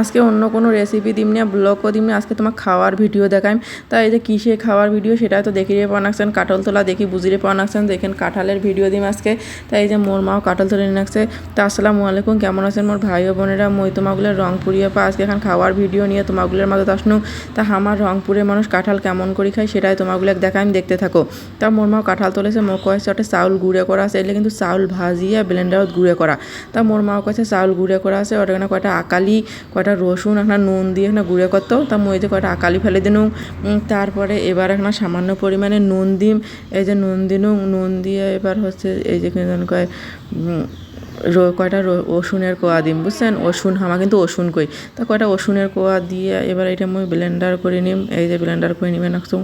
আজকে অন্য কোনো রেসিপি দিম না ব্লগও দিম না, আজকে তোমার খাওয়ার ভিডিও দেখাইম। তা এই যে কিসে খাওয়ার ভিডিও সেটা তো দেখিয়ে পাওয়া নাকছেন কাটল তোলা দেখি, বুঝিয়ে পাওয়া নাকছেন দেখেন কাঁঠালের ভিডিও দিম আজকে। তাই এই যে মোর মাও কাঁঠাল তুলে নিয়ে নাকছে তা আসসালামু আলাইকুম, কেমন আছেন মোর ভাই ও বোনেরা? মই তোমাগুলোর রংপুরিয়া পা, আজকে এখন খাওয়ার ভিডিও নিয়ে তোমাগুলোর মাঝে আসনু। তা আমার রংপুরের মানুষ কাঁঠাল কেমন করে খায় সেটাই তোমাগুলো দেখাইম, দেখতে থাকো। তা মোর মাও কাঁঠাল তুলেছে, মো কয়েছে ওটা চাউল গুঁড়ে করা আছে, এলে কিন্তু চাউল ভাজিয়ে ব্লেন্ডারত গুঁড়ে করা। তা মোর মাও কাছে চাউল গুঁড়ে করা আছে, ওটা কয়টা আকালি, কয়টা রসুন একটা নুন দিয়ে এখানে গুঁড়ো করতো তা মই যে কয়টা আকালি ফেলে দিনু উম, তারপরে এবার এখানে সামান্য পরিমাণে নুন দিম। এই যে নুন দিনু নুন দিয়ে এবার হচ্ছে এই যে কেন কয় কয়টা রসুনের কোয়া দিম বুঝছেন? রসুন হামা কিন্তু রসুন কই। তা কয়টা রসুনের কোয়া দিয়ে এবার এটা মই ব্লেন্ডার করে নিম। এই যে ব্লেন্ডার করে নিবে নাকছুম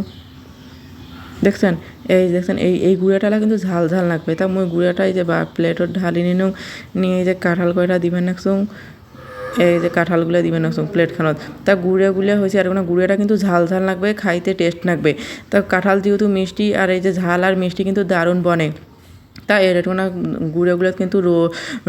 দেখছেন? এই দেখছেন এই এই গুঁড়াটা কিন্তু ঝাল ঝাল লাগবে তা মই গুঁড়াটা এই যে বা প্লেটত ঢালি নিনু নিয়ে এই যে কাঁঠাল কয়টা দিবেন নাকছুম এই যে কাঁঠালগুলো দিবেন একদম প্লেটখানত। তা গুঁড়ে গুলে হয়েছে আর ওখানে গুঁড়েটা কিন্তু ঝাল ঝাল লাগবে, খাইতে টেস্ট লাগবে। তা কাঁঠাল যেহেতু মিষ্টি আর এই যে ঝাল আর মিষ্টি কিন্তু দারুণ বনে। তা এর একটু না গুঁড়োগুলো কিন্তু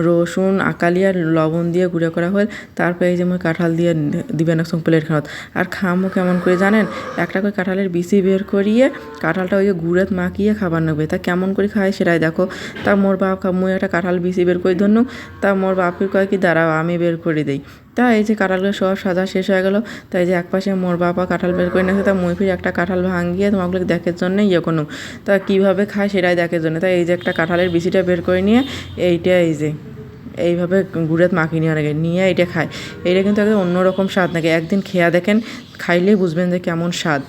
রসুন, আকালি আর লবণ দিয়ে গুঁড়ো করা হয়। তারপরে এই যে মই কাঁঠাল দিয়ে দিবেন একসঙ্গ প্লেটখানত আর খামো কেমন করে জানেন? একটা করে কাঁঠালের বিচি বের করিয়ে কাঁঠালটা ওই যে গুঁড়েত মাখিয়ে খাবার নেবে তা কেমন করে খায় সেটাই দেখো। তা মোর বাপ মুই একটা কাঁঠাল বিচি বের করে ধরনু তা মোর বাপের কয় কি, দাঁড়াও, আমি বের করে দিই। তা এই যে কাঁঠালগুলো সব সাজা শেষ হয়ে গেল, তাই যে একপাশে মোর বাবা কাঁঠাল বের করে নিয়েছে তা মুই ফির একটা কাঁঠাল ভাঙিয়ে তোমাগুলো দেখের জন্য ইয়ে কোনো তা কীভাবে খায় সেটাই দেখের জন্য। তাই এই যে একটা কাঁঠালের বিচিটা বের করে নিয়ে এইটা এই যে, এইভাবে গুড়েত মাখিয়ে নিয়ে অনেকে নিয়ে এটা খায়। এটা কিন্তু একদম অন্যরকম স্বাদ নাকি। একদিন খেয়া দেখেন, খাইলেই বুঝবেন যে কেমন স্বাদ।